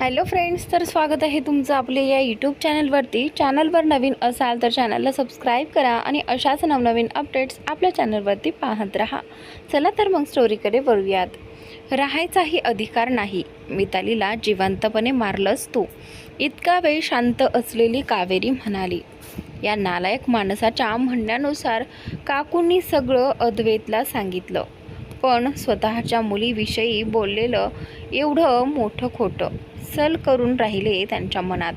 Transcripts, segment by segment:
Hello friends तर स्वागत आहे तुमचं आपले या यूट्यूब चॅनलवरती. चॅनलवर नवीन असाल तर चॅनलला सबस्क्राईब करा आणि अशाच नवनवीन अपडेट्स आपल्या चॅनलवरती पाहत राहा. चला तर मग स्टोरीकडे वळूयात. राहायचाही अधिकार नाही. मितालीला जिवंतपणे मारलंस तू. इतका वेळ शांत असलेली कावेरी म्हणाली या नालायक माणसाच्या म्हणण्यानुसार काकूंनी सगळं अद्वैतला सांगितलं. पण स्वतःच्या मुलीविषयी बोललेलं एवढं मोठं खोटं सल करून राहिले त्यांच्या मनात.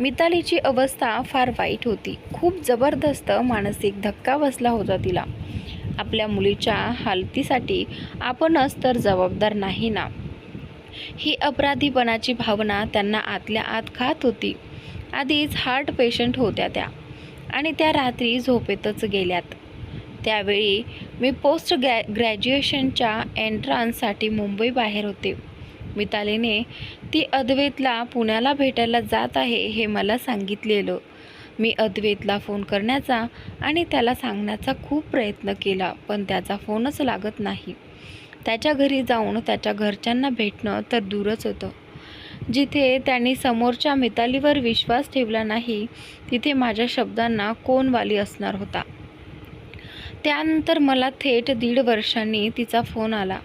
मितालीची अवस्था फार वाईट होती. खूप जबरदस्त मानसिक धक्का बसला होता तिला. आपल्या मुलीच्या हालतीसाठी आपणच तर जबाबदार नाही ना. ही अपराधीपणाची भावना त्यांना आतल्या आत खात होती. आधीच हार्ट पेशंट होत्या त्या. आणि त्या रात्री झोपेतच गेल्यात. त्यावेळी मी पोस्ट ग्रॅ ग्रॅज्युएशनच्या एंट्रान्ससाठी मुंबई बाहेर होते. मितालीने ती अद्वैतला पुण्याला भेटायला जात आहे हे मला सांगितलेलं. मी अद्वैतला फोन करण्याचा आणि त्याला सांगण्याचा खूप प्रयत्न केला पण त्याचा फोनच लागत नाही. त्याच्या घरी जाऊन त्याच्या घरच्यांना भेटणं तर दूरच होतं. जिथे त्यांनी समोरच्या मितालीवर विश्वास ठेवला नाही तिथे माझ्या शब्दांना कोण वाली असणार होता? त्यानंतर मला थेट दीड वर्षांनी तिचा फोन आला.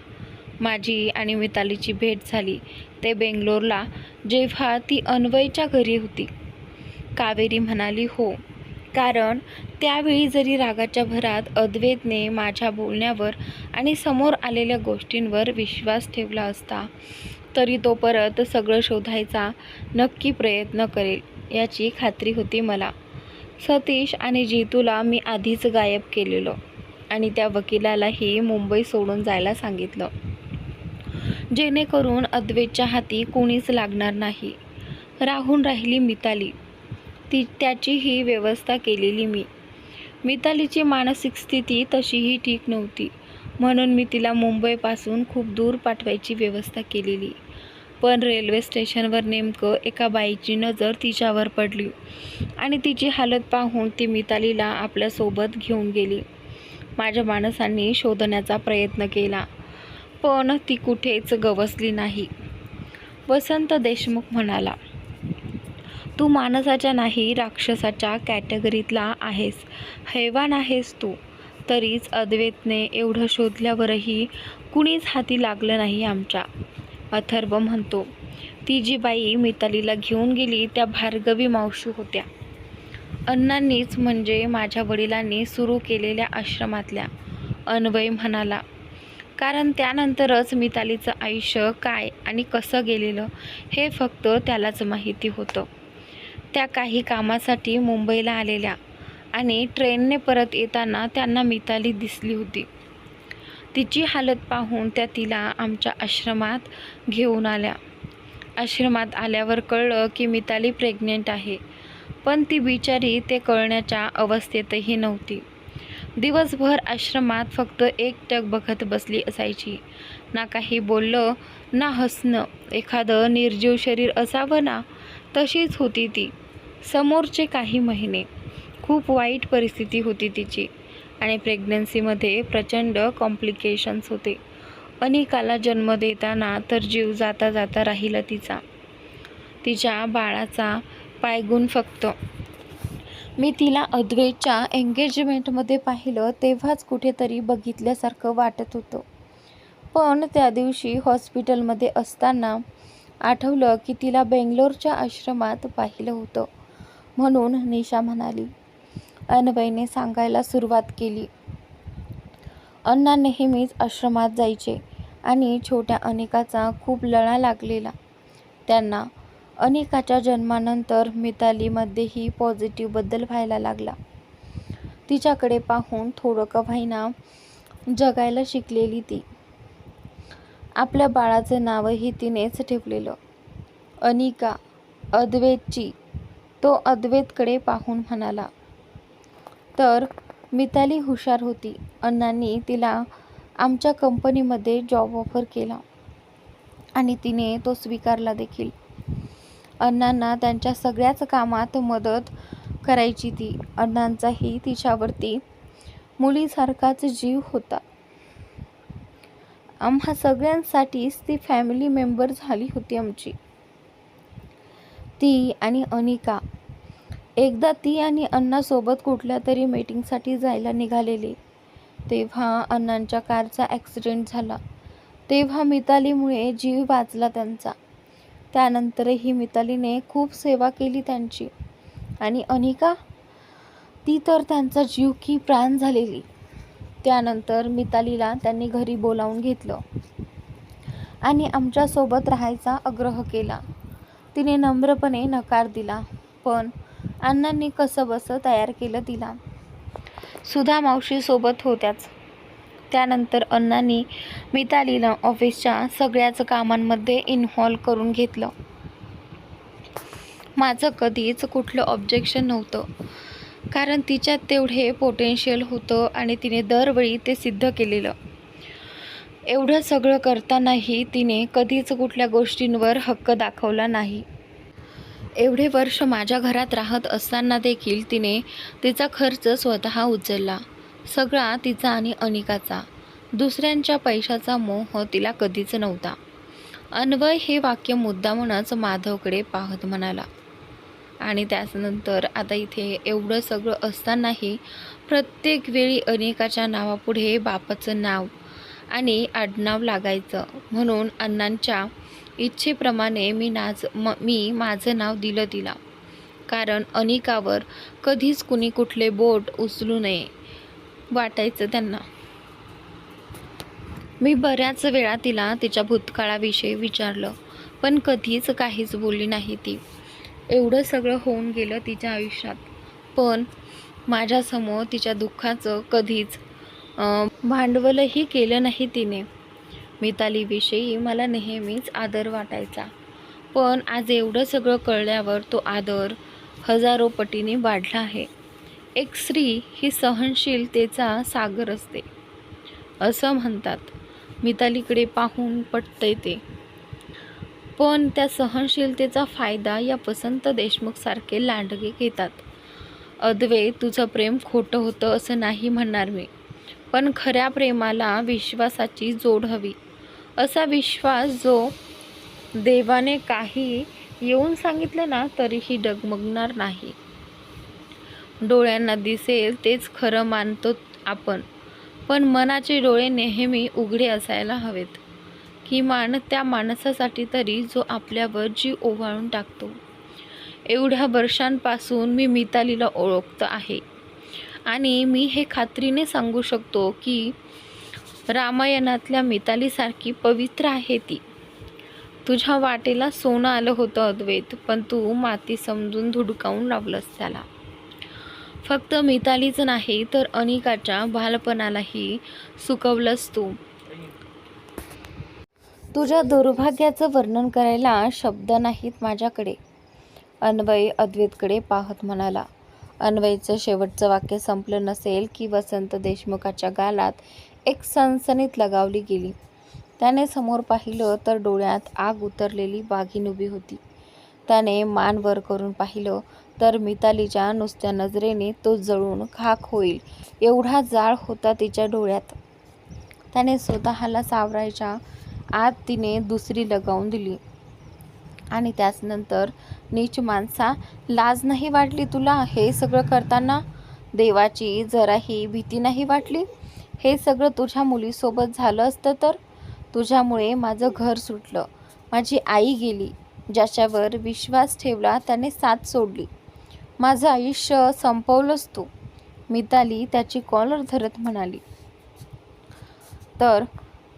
माझी आणि मितालीची भेट झाली. ते बेंगलोरला जेव्हा ती अन्वयच्या घरी होती. कावेरी म्हणाली हो. कारण त्यावेळी जरी रागाच्या भरात अद्वैतने माझ्या बोलण्यावर आणि समोर आलेल्या गोष्टींवर विश्वास ठेवला असता तरी तो परत सगळं शोधायचा नक्की प्रयत्न करेल याची खात्री होती मला. सतीश आणि जीतूला मी आधीच गायब केलेलं आणि त्या वकिलालाही मुंबई सोडून जायला सांगितलं. जेणेकरून अद्वेतच्या हाती कोणीच लागणार नाही. राहून राहिली मिताली. ती त्याचीही व्यवस्था केलेली मी. मितालीची मानसिक स्थिती तशीही ठीक नव्हती. म्हणून मी तिला मुंबईपासून खूप दूर पाठवायची व्यवस्था केलेली. पण रेल्वे स्टेशनवर नेमकं एका बाईची नजर तिच्यावर पडली आणि तिची हालत पाहून ती मितालीला आपल्यासोबत घेऊन गेली. माझ्या माणसांनी शोधण्याचा प्रयत्न केला पण ती कुठेच गवसली नाही. वसंत देशमुख म्हणाला तू माणसाच्या नाही राक्षसाच्या कॅटेगरीतला आहेस. हैवान आहेस तू. तरीच अद्वैतने एवढं शोधल्यावरही कुणीच हाती लागलं नाही आमच्या. अथर्व म्हणतो. ती जी बाई मितालीला घेऊन गेली त्या भार्गवी मावशी होत्या. अण्णांनीच म्हणजे माझ्या वडिलांनी सुरू केलेल्या आश्रमातल्या. अन्वय म्हणाला कारण त्यानंतरच मितालीचं आयुष्य काय आणि कसं गेलेलं हे फक्त त्यालाच माहिती होतं. त्या काही कामासाठी मुंबईला आलेल्या आणि ट्रेनने परत येताना त्यांना मिताली दिसली होती. तिची हालत पाहून त्या तिला आमच्या आश्रमात घेऊन आल्या. आश्रमात आल्यावर कळलं की मिताली प्रेग्नेंट आहे. पण ती बिचारी ते कळण्याच्या अवस्थेतही नव्हती. दिवसभर आश्रमात फक्त एकटक बघत बसली असायची. ना काही बोललं ना हसणं. एखादं निर्जीव शरीर असावं ना तशीच होती ती. समोरचे काही महिने. खूप वाईट परिस्थिती होती तिची. आणि प्रेग्नन्सीमध्ये प्रचंड कॉम्प्लिकेशन्स होते. अनिकाला जन्म देताना तर जीव जाता जाता राहिला तिचा. तिच्या बाळाचा पायगुण फक्त. मी तिला अद्वैतच्या एंगेजमेंटमध्ये पाहिलं तेव्हाच कुठेतरी बघितल्यासारखं वाटत होतं. पण त्या दिवशी हॉस्पिटलमध्ये असताना आठवलं की तिला बेंगलोरच्या आश्रमात पाहिलं होतं. म्हणून निशा म्हणाली अन्वयने सांगायला सुरुवात केली. अण्णा नेहमीच आश्रमात जायचे आणि छोट्या अनेकाचा खूप लळा लागलेला. त्यांना अनिकाच्या जन्मानंतर मितालीमध्येही पॉझिटिव्हबद्दल व्हायला लागला. तिच्याकडे पाहून थोडं का व्हायना जगायला शिकलेली ती. आपल्या बाळाचं नावही तिनेच ठेवलेलं. अनिका अद्वैतची तो अद्वैतकडे पाहून म्हणाला तर मिताली हुशार होती. अण्णांनी तिला आमच्या कंपनीमध्ये जॉब ऑफर केला आणि तिने तो स्वीकारला देखील. अण्णांना त्यांच्या सगळ्याच कामात मदत करायची ती. अण्णांचाही तिच्यावरती मुलीसारखाच जीव होता. आम्हा सगळ्यांसाठीच ती फॅमिली मेंबर झाली होती आमची. ती आणि अनिका एकदा ती आणि अण्णासोबत कुठल्या तरी मीटिंगसाठी जायला निघालेली. तेव्हा अण्णांच्या कारचा ॲक्सिडेंट झाला. तेव्हा मितालीमुळे जीव वाचला त्यांचा. त्यानंतरही मितालीने खूप सेवा केली त्यांची. आणि अनिका? ती तर त्यांचा जीव की प्राण झालेली. त्यानंतर मितालीला त्यांनी घरी बोलावून घेतलं. आणि आमच्यासोबत राहायचा आग्रह केला. तिने नम्रपणे नकार दिला. पण अण्णांनी कसं बसं तयार केलं तिला? सुधा मावशीसोबत होत्याच. त्यानंतर अण्णांनी मितालीला ऑफिसच्या सगळ्याच कामांमध्ये इन्व्हॉल्व करून घेतलं. माझं कधीच कुठलं ऑब्जेक्शन नव्हतं. कारण तिच्यात तेवढे पोटेन्शियल होतं आणि तिने दरवेळी ते सिद्ध केलेलं. एवढं सगळं करतानाही तिने कधीच कुठल्या गोष्टींवर हक्क दाखवला नाही. एवढे वर्ष माझ्या घरात राहत असताना देखील तिने तिचा खर्च स्वतः उचलला. सगळा तिचा आणि अनिकाचा. दुसऱ्यांच्या पैशाचा मोह तिला कधीच नव्हता. अन्वय हे वाक्य मुद्दामूनच माधवकडे पाहत म्हणाला. आणि त्याचनंतर आता इथे एवढं सगळं असतानाही प्रत्येक वेळी अनेकाच्या नावापुढे बापाचं नाव आणि आडनाव लागायचं. म्हणून अण्णांच्या इच्छेप्रमाणे मी नाच म मी माझं नाव दिलं तिला. कारण अनिकावर कधीच कुणी कुठले बोट उचलू नये वाटायचं त्यांना. मी बऱ्याच वेळा तिला तिच्या भूतकाळाविषयी विचारलं पण कधीच काहीच बोलली नाही ती. एवढं सगळं होऊन गेलं तिच्या आयुष्यात. पण माझ्यासमोर तिच्या दुःखाचं कधीच भांडवलही केलं नाही तिने. मितालीविषयी मला नेहमीच आदर वाटायचा. पण आज एवढं सगळं कळल्यावर तो आदर हजारो पटीने वाढला आहे. एक स्त्री ही सहनशीलतेचा सागर असते. असं म्हणतात. मितालीकडे पाहून पटते ते. पण त्या सहनशीलतेचा फायदा या वसंत देशमुखसारखे लांडगे घेतात. अद्वे तुझं प्रेम खोटं होतं असं नाही म्हणणार मी. पण खऱ्या प्रेमाला विश्वासाची जोड हवी. असा विश्वास जो देवाने काही येऊन सांगितलं ना तरीही डगमगणार नाही. डोळ्यांना दिसेल तेच खरं मानतो आपण पण मनाचे डोळे नेहमी उघडे असायला हवेत. किमान त्या माणसासाठी तरी जो आपल्यावर जीव ओवाळून टाकतो. एवढ्या वर्षांपासून मी मितालीला ओळखतो आहे. आणि मी हे खात्रीने सांगू शकतो की रामायणातल्या मितालीसारखी पवित्र आहे ती. तुझ्या वाटेला सोनं आलं होतं अद्वैत पण तू माती समजून धुडकावून लावलंस त्याला. फक्त मितालीच नाही तर अनिकाच्या बालपणालाही सुकवलंस तू. तुझ्या दुर्भाग्याचं वर्णन करायला शब्द नाहीत माझ्याकडे. अन्वय अद्वैतकडे पाहत म्हणाला अन्वयचं शेवटचं वाक्य संपलं नसेल की वसंत देशमुखाच्या गालात एक सणसणीत लगावली गेली. त्याने समोर पाहिलं तर डोळ्यात आग उतरलेली वाघीण उभी होती. त्याने मान वर करून पाहिलं तर मितालीच्या नुसत्या नजरेने तो जळून खाक होईल एवढा जाळ होता तिच्या डोळ्यात. त्याने स्वतःला सावरायच्या आत तिने दुसरी लगावून दिली. आणि त्याचनंतर नीच माणसा लाज नाही वाटली तुला हे सगळं करताना? देवाची जराही भीती नाही वाटली? हे सगळं तुझ्या मुलीसोबत झालं असतं तर? तुझ्यामुळे माझं घर सुटलं. माझी आई गेली ज्याच्यावर विश्वास ठेवला त्याने साथ सोडली. माझं आयुष्य संपवलंच तू मिताली त्याची कॉलर धरत म्हणाली. तर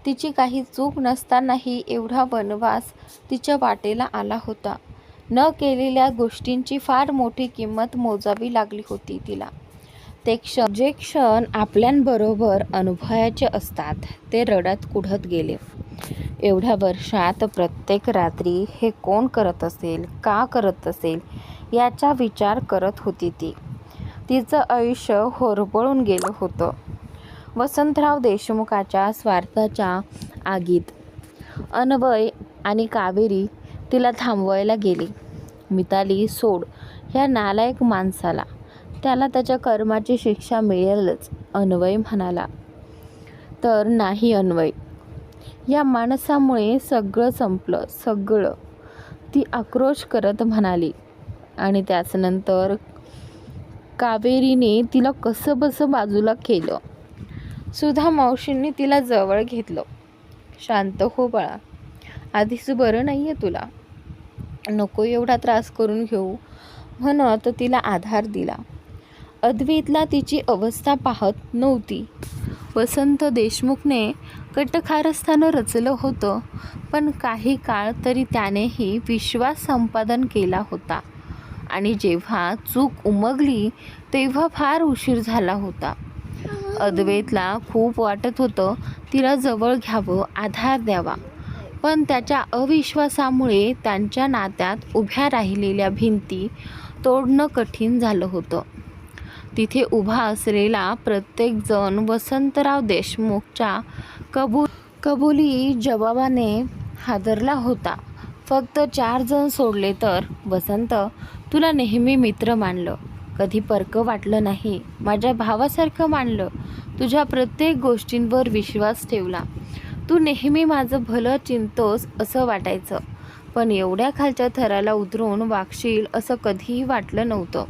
तिची काही चूक नसतानाही एवढा वनवास तिच्या वाटेला आला होता. न केलेल्या गोष्टींची फार मोठी किंमत मोजावी लागली होती तिला. ते क्षण जे क्षण आपल्यांबरोबर अनुभवायचे असतात ते रडत कुढत गेले. एवढ्या वर्षात प्रत्येक रात्री हे कोण करत असेल का करत असेल याचा विचार करत होती ती. तिचं आयुष्य होरपळून गेलं होतं. वसंतराव देशमुखाच्या स्वार्थाच्या आगीत. अन्वय आणि कावेरी तिला थांबवायला गेली. मिताली सोड ह्या नालायक माणसाला. त्याला त्याच्या कर्माची शिक्षा मिळेलच अन्वय म्हणाला. तर नाही अन्वय. या माणसामुळे सगळं संपलं सगळं. ती आक्रोश करत म्हणाली. आणि त्याचनंतर कावेरीने तिला कसं बसं बाजूला केलं. सुधा मावशींनी तिला जवळ घेतलं. शांत हो बाळा. आधीच बरं नाही आहे तुला. नको एवढा त्रास करून घेऊ. म्हणत तिला आधार दिला. अद्वैतला तिची अवस्था पाहत नव्हती. वसंत देशमुखने कटकारस्थानं रचलं होतं पण काही काळ तरी त्यानेही विश्वास संपादन केला होता आणि जेव्हा चूक उमगली तेव्हा फार उशीर झाला होता. अद्वैतला खूप वाटत होतं तिला जवळ घ्यावं आधार द्यावा पण त्याच्या अविश्वासामुळे त्यांच्या नात्यात उभ्या राहिलेल्या भिंती तोडणं कठीण झालं होतं. तिथे उभा असलेला प्रत्येकजण वसंतराव देशमुखच्या कबू कबुली जबाबाने हादरला होता. फक्त चार जण सोडले तर? वसंत तुला नेहमी मित्र मानलं. कधी परक वाटलं नाही. माझ्या भावासारखं मानलं. तुझ्या प्रत्येक गोष्टींवर विश्वास ठेवला. तू नेहमी माझं भलं चिंतोस असं वाटायचं. पण एवढ्या खालच्या थराला उतरून वागशील असं कधीही वाटलं नव्हतं.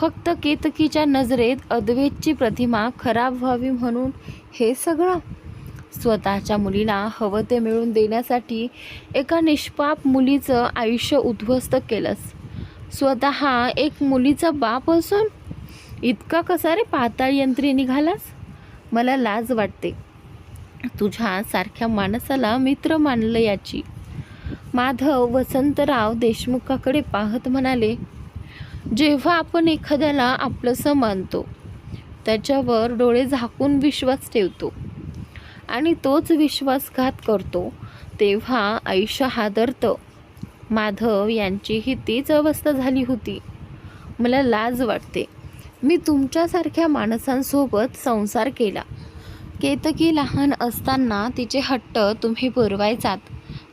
फक्त केतकीच्या नजरेत अद्वैतची प्रतिमा खराब व्हावी म्हणून हे सगळं. स्वतःच्या मुलीला हवं ते मिळवून देण्यासाठी एका निष्पाप मुलीचं आयुष्य उद्ध्वस्त केलंस. स्वतः एक मुलीचा बाप असून इतका कसा रे पाताळ यंत्री निघालास? मला लाज वाटते. तुझ्या सारख्या माणसाला मित्र मानलं याची. माधव वसंतराव देशमुखाकडे पाहत म्हणाले जेव्हा आपण एखाद्याला आपलंसं मानतो त्याच्यावर डोळे झाकून विश्वास ठेवतो आणि तोच विश्वासघात करतो तेव्हा आयुष्य हादरतं. माधव यांचीही तीच अवस्था झाली होती. मला लाज वाटते. मी तुमच्यासारख्या माणसांसोबत संसार केला. केतकी लहान असताना तिचे हट्ट तुम्ही पुरवायचात.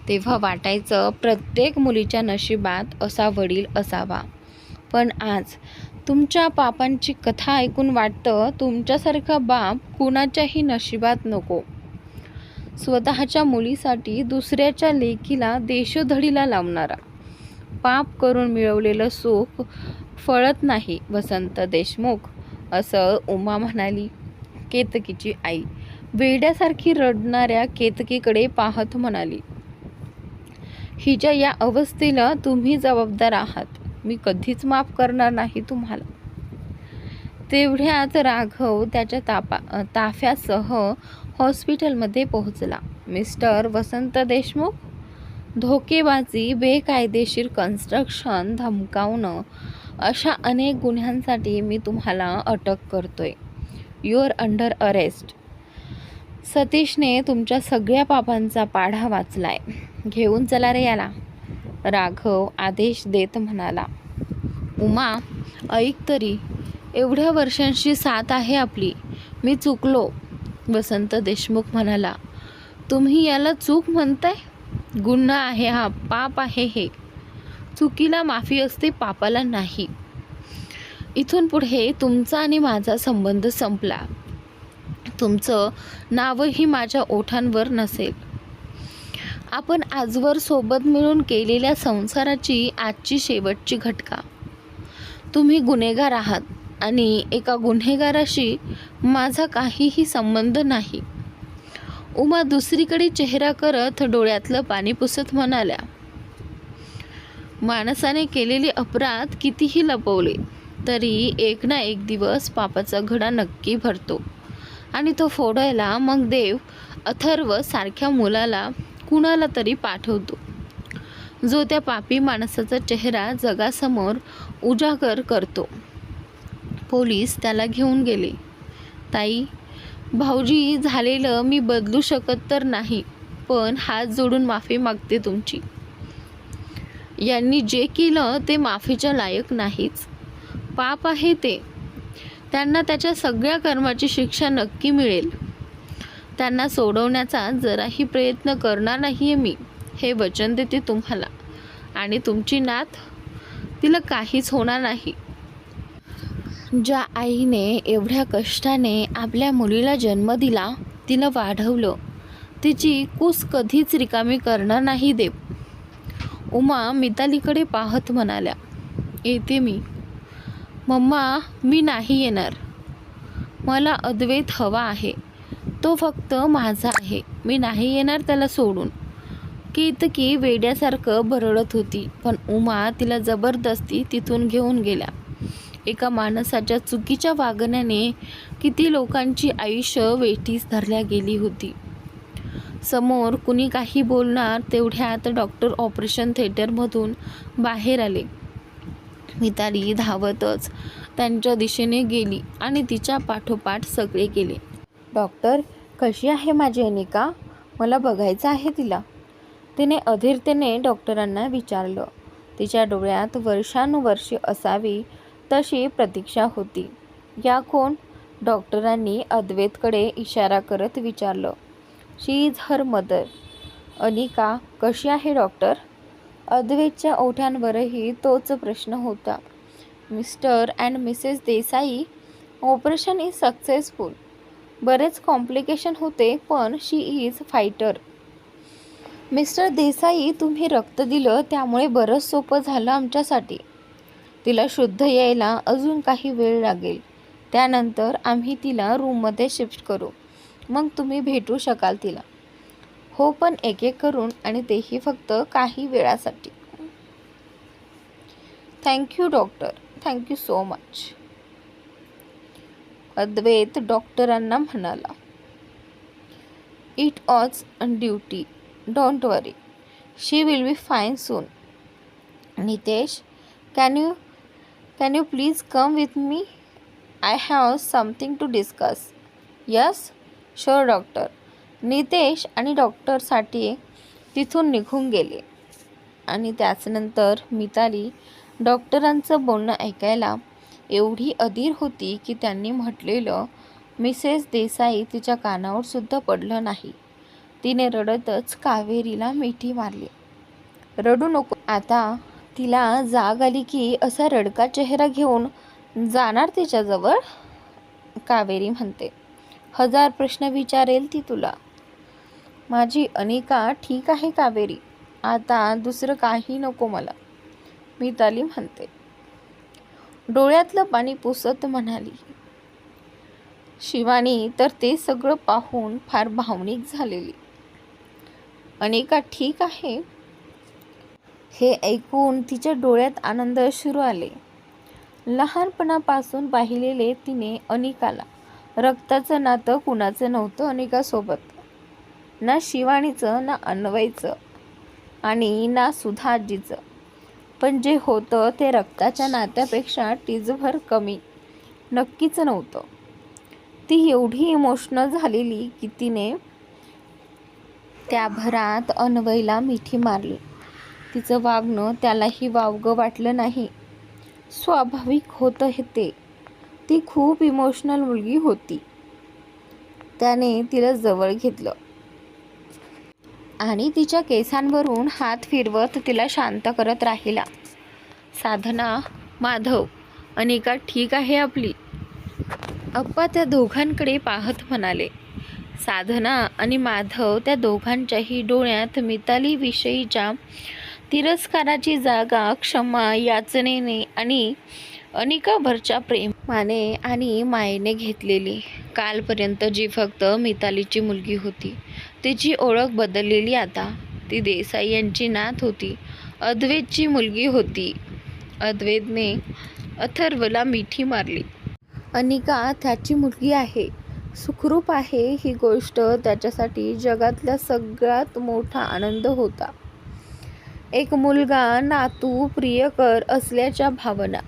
तेव्हा वाटायचं प्रत्येक मुलीच्या नशिबात असा वडील असावा. पण आज तुमच्या पापांची कथा ऐकून वाटतं तुमच्यासारखा बाप कुणाच्याही नशिबात नको. स्वतःच्या मुलीसाठी दुसऱ्याच्या लेकीला देशोधडीला लावणारा. पाप करून मिळवलेलं सुख फळत नाही वसंत देशमुख असं उमा म्हणाली केतकीची आई. वेड्यासारखी रडणाऱ्या केतकीकडे पाहत म्हणाली हिच्या या अवस्थेला तुम्ही जबाबदार आहात. मी कधीच माफ करणार नाही तुम्हाला. तेवढ्यात राघव त्याच्या तापा ताफ्यासह हॉस्पिटलमध्ये पोहोचला. मिस्टर वसंत देशमुख? धोकेबाजी बेकायदेशीर कन्स्ट्रक्शन धमकावणं अशा अनेक गुन्ह्यांसाठी मी तुम्हाला अटक करतोय. यू आर अंडर अरेस्ट सतीशने तुमच्या सगळ्या पापांचा पाढा वाचलाय. घेऊन चला रे याला. राघव आदेश देत म्हणाला उमा ऐक तरी. एवढ्या वर्षांची साथ आहे आपली. मी चुकलो. वसंत देशमुख म्हणाला तुम्ही याला चूक म्हणताय? गुन्हा आहे हा पाप आहे हे. चुकीला माफी असते पापाला नाही. इथून पुढे तुमचा आणि माझा संबंध संपला. तुमचं नावही माझ्या ओठांवर नसेल. आपण आजवर सोबत मिळून केलेल्या संसाराची आजची शेवटची घटका. तुम्ही गुन्हेगार आहात आणि एका गुन्हेगाराशी माझा काहीही संबंध नाही. उमा दुसरीकडे चेहरा करत डोळ्यातलं पाणी पुसत म्हणाल्या माणसाने केलेले अपराध कितीही लपवले तरी एक ना एक दिवस पापाचा घडा नक्की भरतो. आणि तो फोडायला मग देव अथर्व सारख्या मुलाला कुणाला तरी पाठवतो. जो त्या पापी माणसाचा चेहरा जगासमोर उजागर करतो. पोलीस त्याला घेऊन गेले. ताई भाऊजी झालेलं मी बदलू शकत तर नाही पण हात जोडून माफी मागते तुमची. यांनी जे केलं ते माफीच्या लायक नाहीच. पाप आहे ते. त्यांना त्याच्या सगळ्या कर्माची शिक्षा नक्की मिळेल. त्यांना सोडवण्याचा जराही प्रयत्न करणार नाही आहे मी. हे वचन देते तुम्हाला. आणि तुमची नात तिला काहीच होणार नाही. ज्या आईने एवढ्या कष्टाने आपल्या मुलीला जन्म दिला तिला वाढवलं. तिची कूस कधीच रिकामी करणार नाही देव. उमा मितालीकडे पाहत म्हणाल्या येते मी. मम्मा मी नाही येणार. मला अद्वैत हवा आहे. तो फक्त माझा आहे. मी नाही येणार त्याला सोडून. केतकी वेड्यासारखं भरडत होती पण उमा तिला जबरदस्ती तिथून घेऊन गेल्या एका माणसाच्या चुकीच्या वागण्याने किती लोकांची आयुष्य वेठीस धरल्या गेली होती. समोर कुणी काही बोलणार तेवढ्यात डॉक्टर ऑपरेशन थिएटरमधून बाहेर आले. मिताली धावतच त्यांच्या दिशेने गेली आणि तिच्या पाठोपाठ सगळे गेले. डॉक्टर कशी आहे माझी अनिका? मला बघायचं आहे तिला. तिने अधीरतेने डॉक्टरांना विचारलं. तिच्या डोळ्यात वर्षानुवर्षे असावी तशी प्रतीक्षा होती. या कोण डॉक्टरांनी अद्वैतकडे इशारा करत विचारलं she is her mother. Anika कशी आहे डॉक्टर? अद्वैतच्या ओठ्यांवरही तोच प्रश्न होता. Mister and missus Desai operation is successful. बरेच कॉम्प्लिकेशन होते पण she is fighter mister Desai तुम्ही रक्त दिलं त्यामुळे बरंच सोपं झालं आमच्यासाठी. तिला शुद्ध यायला अजून काही वेळ लागेल. त्यानंतर आम्ही तिला रूममध्ये शिफ्ट करू. मग तुम्ही भेटू शकाल तिला. हो पण एक एक करून आणि तेही फक्त काही वेळासाठी. Thank you doctor thank you so much Advait डॉक्टरांना म्हणाला. It was duty don't worry she will be fine soon Nitesh can you can you please come with me I have something to discuss yes sure doctor Nitesh आणि डॉक्टरसाठी तिथून निघून गेले. आणि त्याचनंतर मिताली डॉक्टरांचं बोलणं ऐकायला एवढी अधीर होती की त्यांनी म्हटलेलं मिसेस देसाई तिच्या कानावर सुद्धा पडलं नाही. तिने रडतच कावेरीला मिठी मारली. रडू नको. आता तिला जाग आली की असा रडका चेहरा घेऊन जाणार तिच्याजवळ? कावेरी म्हणते. हजार प्रश्न विचारेल ती तुला. माझी अनिका ठीक आहे कावेरी. आता दुसरं काही नको मला मिताली म्हणते. डोळ्यातलं पाणी पुसत म्हणाली. शिवानी तर ते सगळं पाहून फार भावनिक झालेली. अनिका ठीक आहे. हे ऐकून तिच्या डोळ्यात आनंद अश्रू आले. लहानपणापासून पाहिलेले तिने अनिकाला. रक्ताचं नातं कुणाचं नव्हतं अनिकासोबत. ना शिवानीचं ना अन्वयचं आणि ना सुधाजीचं. पण जे होतं ते रक्ताच्या नात्यापेक्षा टीजभर कमी. नक्कीच नव्हतं. ती एवढी इमोशनल झालेली की तिने त्या भरात अन्वयला मिठी मारली. तिचं वागणं त्यालाही वावगं वाटलं नाही. स्वाभाविक होतं हे ते. ती खूप इमोशनल मुलगी होती. त्याने तिला जवळ घेतलं. आणि तिच्या केसांवरून हात फिरवत तिला शांत करत राहिला. साधना माधव अनिका ठीक आहे आपली? अप्पा त्या दोघांकडे पाहत म्हणाले. साधना आणि माधव त्या दोघांच्याही डोळ्यात मितालीविषयीच्या तिरस्काराची जागा क्षमा याचनेने आणि अनिकाभरच्या प्रेमाने आणि मायेने घेतलेली. कालपर्यंत जी फक्त मितालीची मुलगी होती. तिची ओळख बदललेली आता. ती देसाई यांची नात होती. अद्वैतची मुलगी होती. अद्वैतने अथर्वला मिठी मारली. अनिका त्याची मुलगी आहे. सुखरूप आहे ही गोष्ट त्याच्यासाठी जगातला सगळ्यात मोठा आनंद होता. एक मुलगा नातू प्रियकर असल्याच्या भावना.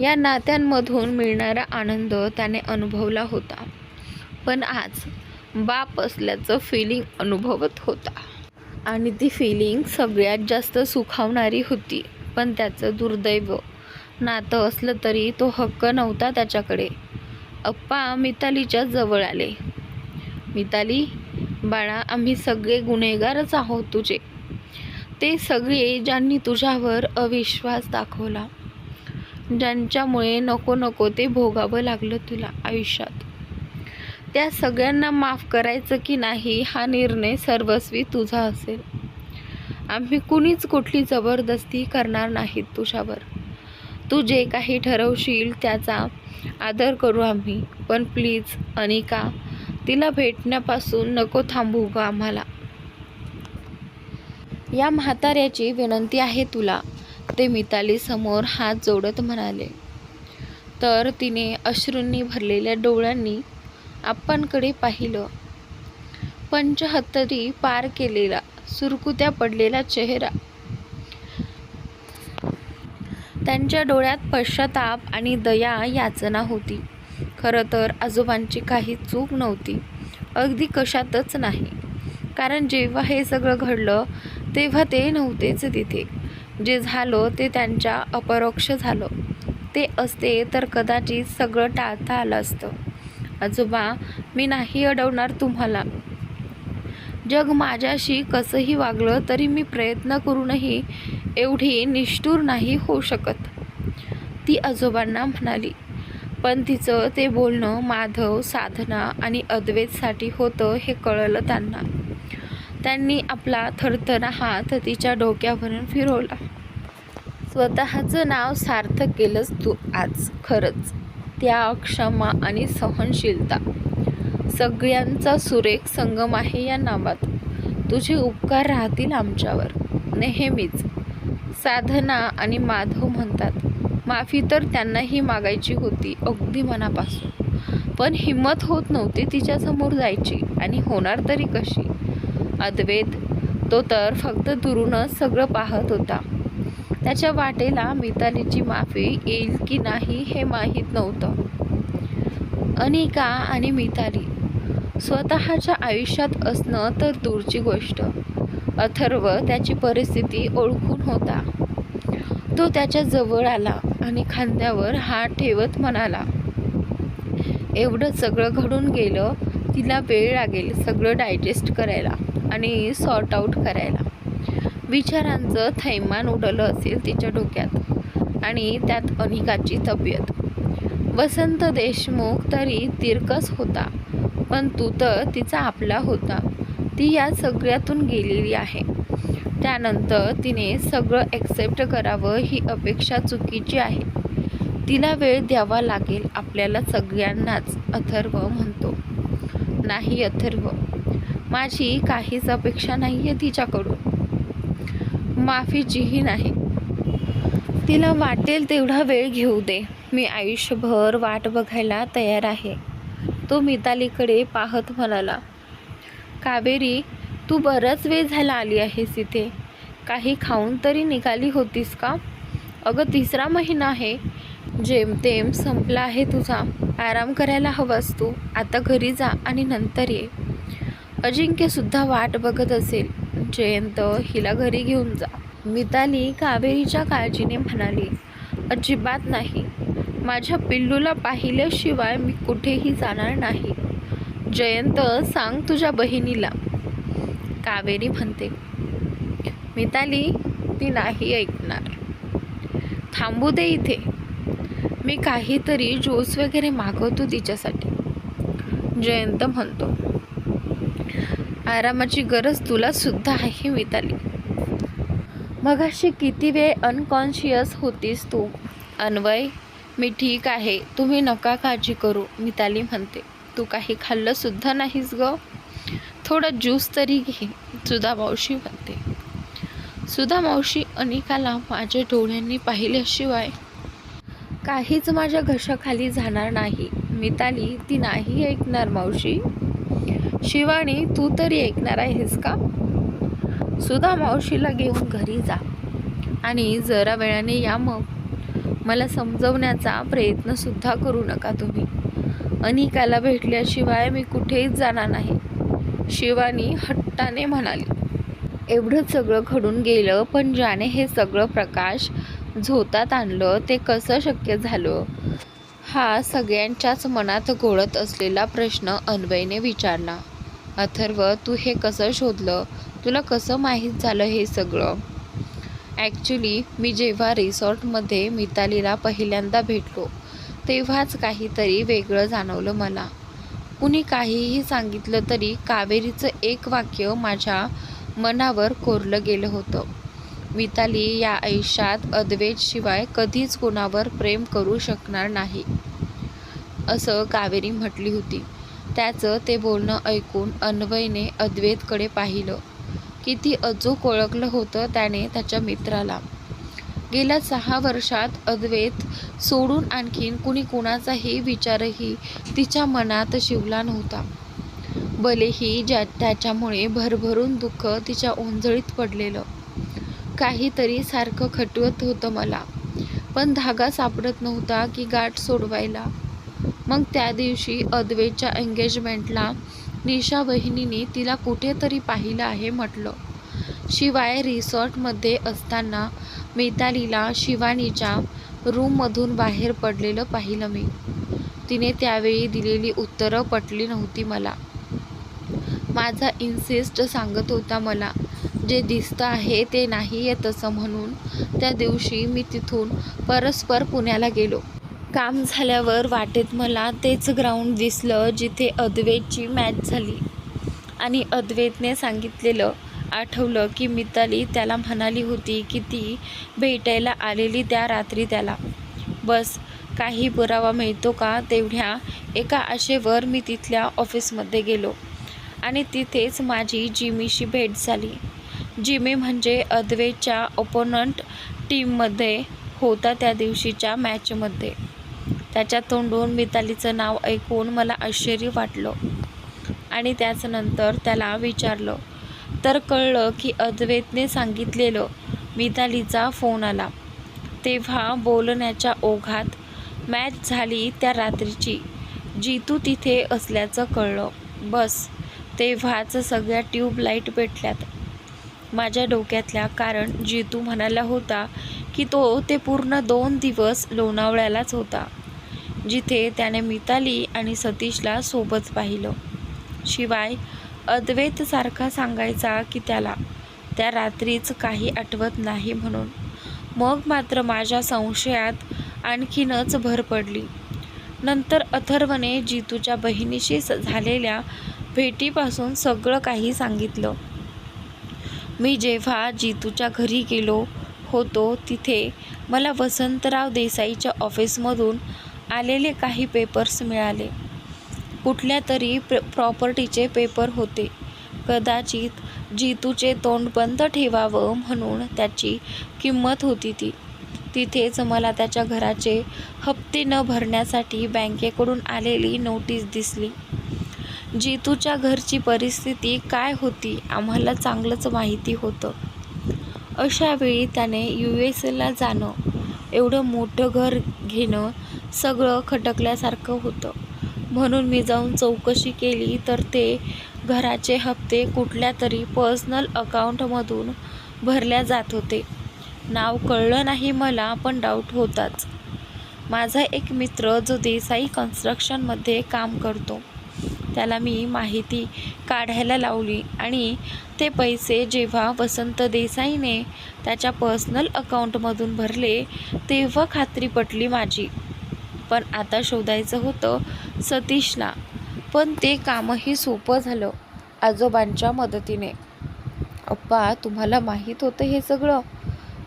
या नात्यांमधून मिळणारा आनंद त्याने अनुभवला होता. पण आज बाप असल्याचं फिलिंग अनुभवत होता. आणि ती फिलिंग सगळ्यात जास्त सुखावणारी होती. पण त्याचं दुर्दैव नातं असलं तरी तो हक्क नव्हता त्याच्याकडे. अप्पा मितालीच्या जवळ आले. मिताली बाळा आम्ही सगळे गुन्हेगारच आहोत तुझे. ते सगळे ज्यांनी तुझ्यावर अविश्वास दाखवला ज्यांच्यामुळे नको नको ते भोगावं लागलं तुला आयुष्यात. त्या सगळ्यांना माफ करायचं की नाही हा निर्णय सर्वस्वी तुझा असेल. आम्ही कुणीच कुठली जबरदस्ती करणार नाहीत तुझ्यावर. तू जे काही ठरवशील त्याचा आदर करू आम्ही पण प्लीज अनिका तिला भेटण्यापासून नको थांबू ग आम्हाला. या म्हाताऱ्याची विनंती आहे तुला ते मिताली समोर हात जोडत म्हणाले. तर तिने अश्रूंनी भरलेल्या डोळ्यांनी आपणकडे पाहिलं. पंचहत्तरी पार केलेला सुरकुत्या पडलेला चेहरा. त्यांच्या डोळ्यात पश्चाताप आणि दया याचना होती. खरं तर आजोबांची काही चूक नव्हती. अगदी कशातच नाही. कारण जेव्हा हे सगळं घडलं तेव्हा ते नव्हतेच तिथे. जे झालं ते त्यांच्या अपरोक्ष झालं. ते असते तर कदाचित सगळं टाळता आलं असतं. आजोबा मी नाही अडवणार तुम्हाला. जग माझ्याशी कसंही वागलं तरी मी प्रयत्न करूनही एवढी निष्ठूर नाही होऊ शकत. ती आजोबांना म्हणाली पण तिचं ते बोलणं माधव साधना आणि अद्वैतसाठी होतं हे कळलं त्यांना. त्यांनी आपला थरथरा हात तिच्या डोक्यावरून फिरवला. स्वतःचं नाव सार्थक केलंस तू आज खरंच. त्या क्षमा आणि सहनशीलता. सगळ्यांचा सुरेख संगम आहे या नावात. तुझे उपकार राहतील आमच्यावर. नेहमीच. साधना आणि माधव म्हणतात माफी तर त्यांनाही मागायची होती अगदी मनापासून. पण हिंमत होत नव्हती तिच्यासमोर जायची आणि होणार तरी कशी? अद्वैत तो तर फक्त दुरूनच सगळं पाहत होता. त्याच्या वाटेला मितालीची माफी येईल की नाही हे माहीत नव्हतं. अनिका आणि मिताली स्वतःच्या आयुष्यात असणं तर दूरची गोष्ट. अथर्व त्याची परिस्थिती ओळखून होता. तो त्याच्याजवळ आला आणि खांद्यावर हात ठेवत म्हणाला एवढं सगळं घडून गेलं तिला वेळ लागेल सगळं डायजेस्ट करायला आणि सॉर्ट आऊट करायला. विचारांचं थैमान उडलं असेल तिच्या डोक्यात आणि त्यात अनिकाची तब्येत. वसंत देशमुख तरी तिरकस होता पण तू तर तिचा आपला होता. ती या सगळ्यातून गेलेली आहे. त्यानंतर तिने सगळं ॲक्सेप्ट करावं ही अपेक्षा चुकीची आहे. तिला वेळ द्यावा लागेल आपल्याला सगळ्यांनाच अथर्व म्हणतो. नाही अथर्व. माझी काहीच अपेक्षा नाही आहे तिच्याकडून. माफीचीही नाही. तिला वाटेल तेवढा वेळ घेऊ दे. मी आयुष्यभर वाट बघायला तयार आहे. तो मितालीकडे पाहत म्हणाला कावेरी तू बराच वेळ झाला आली आहेस इथे. काही खाऊन तरी निघाली होतीस का? अगं तिसरा महिना आहे. जेमतेम संपला आहे तुझा. आराम करायला हवास तू. आता घरी जा आणि नंतर ये. अजिंक्यसुद्धा वाट बघत असेल. जयंत हिला घरी घेऊन जा. मिताली कावेरीच्या काळजीने म्हणाली अजिबात नाही. माझ्या पिल्लूला पाहिल्याशिवाय मी कुठेही जाणार नाही. जयंत सांग तुझ्या बहिणीला. कावेरी म्हणते मिताली ती नाही ऐकणार. थांबू दे इथे. मी काहीतरी ज्यूस वगैरे मागवतो तिच्यासाठी. जयंत म्हणतो आरामाची गरज तुला सुद्धा आहे मिताली. मगाशी किती वेळ अनकॉन्शियस होतीस तू? अन्वय मी ठीक आहे. तुम्ही नका काळजी करू मिताली म्हणते. तू काही खाल्लंसुद्धा नाहीस ग. थोडा ज्यूस तरी घे सुधा मावशी म्हणते. सुधा मावशी अनिकाला माझ्या डोळ्यांनी पाहिल्याशिवाय काहीच माझ्या घशाखाली जाणार नाही. मिताली ती नाही ऐकणार मावशी. शिवानी तू तरी ऐकणार आहेस का? सुधा मावशीला घेऊन घरी जा. आणि जरा वेळाने या मग. मला समजवण्याचा प्रयत्नसुद्धा करू नका तुम्ही. अनिकाला भेटल्याशिवाय मी कुठेच जाणार नाही. शिवानी हट्टाने म्हणाली. एवढं सगळं घडून गेलं पण ज्याने हे सगळं प्रकाश झोतात आणलं ते कसं शक्य झालं? हा सगळ्यांच्याच मनात घोळत असलेला प्रश्न अन्वयने विचारला. अथर्व तू हे कसं शोधलं? तुला कसं माहीत झालं हे सगळं? ॲक्च्युली मी जेव्हा रिसॉर्टमध्ये मितालीला पहिल्यांदा भेटलो तेव्हाच काहीतरी वेगळं जाणवलं मला. कुणी काहीही सांगितलं तरी कावेरीचं एक वाक्य माझ्या मनावर कोरलं गेलं होतं. मिताली या आयुष्यात अद्वैतशिवाय कधीच कोणावर प्रेम करू शकणार नाही असं कावेरी म्हटली होती. त्याचं ते बोलणं ऐकून अन्वयने अद्वैतकडे पाहिलं. किती अचूक ओळखलं होतं त्याने त्याच्या मित्राला. गेल्या सहा वर्षात अद्वैत सोडून आणखीन कुणी कुणाचाही विचारही तिच्या मनात शिवला नव्हता. भलेही ज्या त्याच्यामुळे भरभरून दुःख तिच्या ओंजळीत पडलेलं. काहीतरी सारखं खटवत होतं मला. पण धागा सापडत नव्हता की गाठ सोडवायला. मग त्या दिवशी अद्वेच्या एंगेजमेंटला निशा वहिनीने तिला कुठेतरी पाहिलं आहे म्हटलं. शिवाय रिसॉर्टमध्ये असताना मितालीला शिवानीच्या रूममधून बाहेर पडलेलं पाहिलं मी. तिने त्यावेळी दिलेली उत्तरं पटली नव्हती मला. माझा इन्सिस्ट सांगत होता मला जे दिसतं आहे ते नाही आहे तसं म्हणून त्या दिवशी मी तिथून परस्पर पुण्याला गेलो. काम झाल्यावर वाटेत मला तेच ग्राउंड दिसलं जिथे अद्वैतची मॅच झाली. आणि अद्वैतने सांगितलेलं आठवलं की मिताली त्याला म्हणाली होती की ती भेटायला आलेली त्या रात्री त्याला. बस काही पुरावा मिळतो का? तेवढ्या एका आशेवर मी तिथल्या ऑफिसमध्ये गेलो. आणि तिथेच माझी जिमीशी भेट झाली. जिमी म्हणजे अद्वेच्या ओपोनंट टीममध्ये होता त्या दिवशीच्या मॅचमध्ये त्याच्या तोंडून मितालीचं नाव ऐकून मला आश्चर्य वाटलं आणि त्याचनंतर त्याला विचारलं तर कळलं की अद्वैतने सांगितलेलं मितालीचा फोन आला. तेव्हा बोलण्याच्या ओघात मॅच झाली त्या रात्रीची. जितू तिथे असल्याचं कळलं. बस तेव्हाच सगळ्या ट्यूबलाईट पेटल्यात. माझ्या डोक्यातल्या कारण जितू म्हणाला होता की तो ते पूर्ण दोन दिवस लोणावळ्यालाच होता जिथे त्याने मिताली आणि सतीशला सोबत पाहिलं. शिवाय अद्वैतसारखा सांगायचा की त्याला त्या रात्रीच काही आठवत नाही म्हणून. मग मात्र माझ्या संशयात आणखीनच भर पडली. नंतर अथर्वने जितूच्या बहिणीशी स- झालेल्या भेटीपासून सगळं काही सांगितलं. मी जेव्हा जितूच्या घरी गेलो होतो तिथे मला वसंतराव देसाईच्या ऑफिसमधून आलेले काही पेपर्स मिळाले. कुठल्या तरी प्र प्रॉपर्टीचे पेपर होते. कदाचित जितूचे तोंड बंद ठेवावं म्हणून त्याची किंमत होती ती. तिथेच मला त्याच्या घराचे हप्ते न भरण्यासाठी बँकेकडून आलेली नोटीस दिसली. जितूच्या घरची परिस्थिती काय होती आम्हाला चांगलंच माहिती होतं. अशावेळी त्याने यू एस एला जाणं एवढं मोठं घर घेणं सगळं खटकल्यासारखं होतं. म्हणून मी जाऊन चौकशी केली तर ते घराचे हप्ते कुठल्या तरी पर्सनल अकाउंटमधून भरल्या जात होते. नाव कळलं नाही मला पण डाऊट होताच. माझा एक मित्र जो देसाई कन्स्ट्रक्शनमध्ये काम करतो. त्याला मी माहिती काढायला लावली. आणि ते पैसे जेव्हा वसंत देसाईने त्याच्या पर्सनल अकाउंटमधून भरले तेव्हा खात्री पटली माझी. पण आता शोधायचं होतं सतीशला. पण ते कामही सोपं झालं आजोबांच्या मदतीने. अप्पा तुम्हाला माहीत होतं हे सगळं?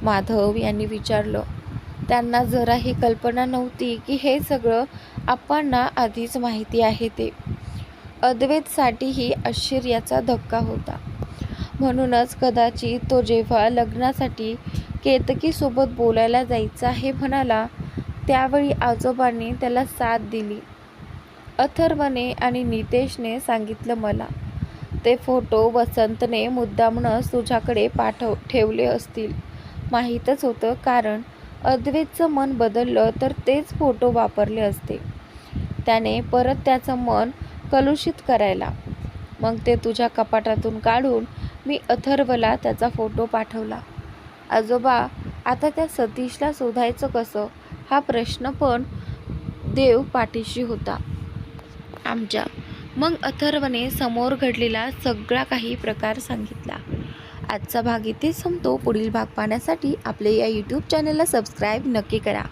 माधव यांनी विचारलं. त्यांना जराही कल्पना नव्हती की हे सगळं आप्पांना आधीच माहिती आहे ते. अद्वैतसाठीही आश्चर्याचा धक्का होता. म्हणूनच कदाचित तो जेव्हा लग्नासाठी केतकीसोबत बोलायला जायचा हे म्हणाला त्यावेळी आजोबांनी त्याला साथ दिली. अथर्वने आणि नितेशने सांगितलं मला ते फोटो वसंतने मुद्दामनच तुझ्याकडे पाठव ठेवले असतील. माहीतच होतं कारण अद्वैतचं मन बदललं तर तेच फोटो वापरले असते. त्याने परत त्याचं मन कलुषित करायला. मग ते तुझ्या कपाटातून काढून मी अथर्वला त्याचा फोटो पाठवला. आजोबा आता त्या सतीशला शोधायचं कसं? हा प्रश्न पण देव पाठीशी होता. आमच्या. मग अथर्वने समोर घडलेला सगळा काही प्रकार सांगितला. आजचा भाग इथे संपतो. पुढील भाग पाहण्यासाठी आपले या यूट्यूब चॅनलला सबस्क्राईब नक्की करा.